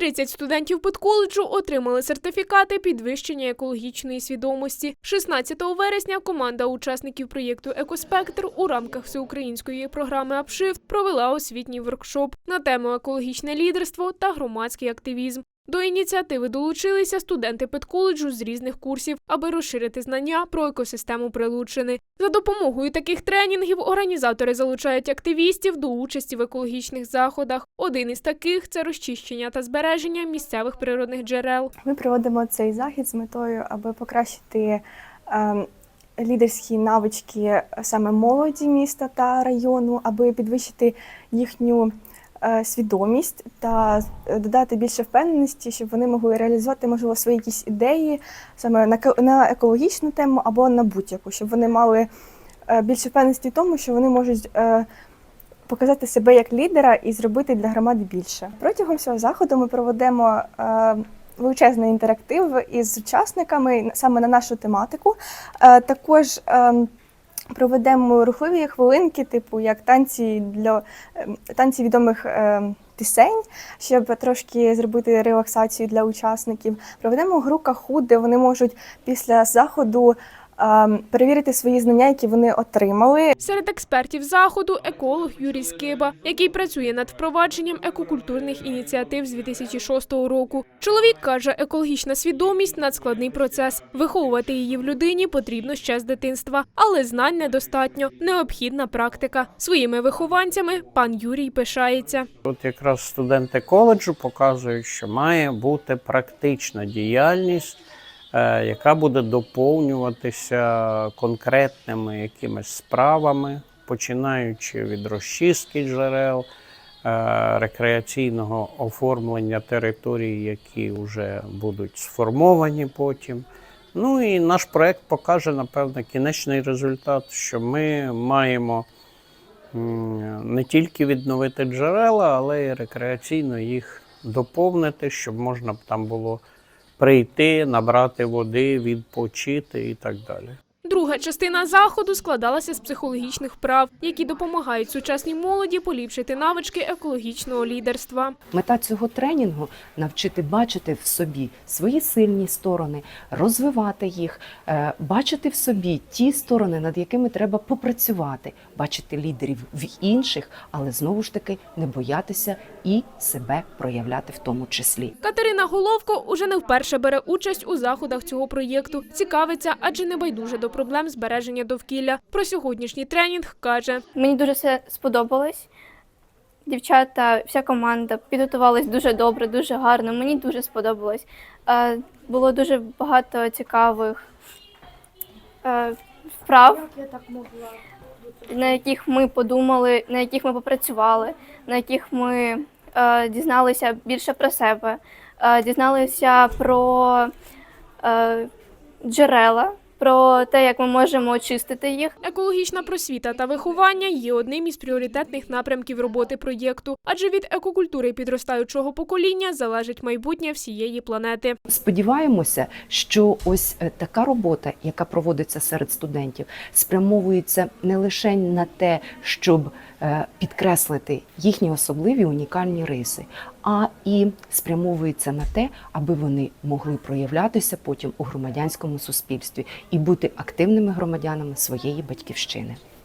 30 студентів педколеджу отримали сертифікати підвищення екологічної свідомості. 16 вересня команда учасників проєкту Екоспектр у рамках всеукраїнської програми «Апшифт» провела освітній воркшоп на тему екологічне лідерство та громадський активізм. До ініціативи долучилися студенти педколеджу з різних курсів, аби розширити знання про екосистему Прилуччини. За допомогою таких тренінгів організатори залучають активістів до участі в екологічних заходах. Один із таких це розчищення та збереження місцевих природних джерел. Ми проводимо цей захід з метою, аби покращити ем, лідерські навички саме молоді міста та району, аби підвищити їхню е, свідомість та е, додати більше впевненості, щоб вони могли реалізувати можливо свої якісь ідеї саме на екологічну тему або на будь-яку, щоб вони мали е, більше впевненості в тому, що вони можуть. е, Показати себе як лідера і зробити для громади більше. Протягом цього заходу ми проведемо е, величезний інтерактив із учасниками саме на нашу тематику. Е, також е, проведемо рухливі хвилинки, типу як танці для е, танці відомих. е, Пісень, щоб трошки зробити релаксацію для учасників. Проведемо гру каху, де вони можуть після заходу перевірити свої знання, які вони отримали, Серед експертів заходу еколог Юрій Скиба, який працює над впровадженням екокультурних ініціатив з 2006 року. Чоловік каже, екологічна свідомість надскладний процес. Виховувати її в людині потрібно ще з дитинства, але знань недостатньо. Необхідна практика. Своїми вихованцями пан Юрій пишається. От якраз студенти коледжу показують, що має бути практична діяльність, яка буде доповнюватися конкретними якимись справами, починаючи від розчистки джерел, е, рекреаційного оформлення територій, які вже будуть сформовані потім. Ну і наш проект покаже, напевно, кінечний результат, що ми маємо не тільки відновити джерела, але й рекреаційно їх доповнити, щоб можна там було прийти, набрати води, відпочити і так далі. Друга частина заходу складалася з психологічних вправ, які допомагають сучасній молоді поліпшити навички екологічного лідерства. Мета цього тренінгу навчити бачити в собі свої сильні сторони, розвивати їх, е, бачити в собі ті сторони, над якими треба попрацювати, бачити лідерів в інших, але знову ж таки не боятися і себе проявляти в тому числі. Катерина Головко уже не вперше бере участь у заходах цього проєкту. Цікавиться, адже не байдуже до проблем збереження довкілля. Про сьогоднішній тренінг каже. Мені дуже все сподобалось. Дівчата, вся команда підготувалась дуже добре, дуже гарно. Мені дуже сподобалось. Е, Було дуже багато цікавих е, вправ, на яких ми подумали, на яких ми попрацювали, на яких ми е, дізналися більше про себе, дізналися про джерела, про те, як ми можемо очистити їх. Екологічна просвіта та виховання є одним із пріоритетних напрямків роботи проєкту, адже від екокультури підростаючого покоління залежить майбутнє всієї планети. Сподіваємося, що ось е, така робота, яка проводиться серед студентів, спрямовується не лише на те, щоб е, підкреслити їхні особливі унікальні риси, а і спрямовується на те, аби вони могли проявлятися потім у громадянському суспільстві і бути активними громадянами своєї батьківщини.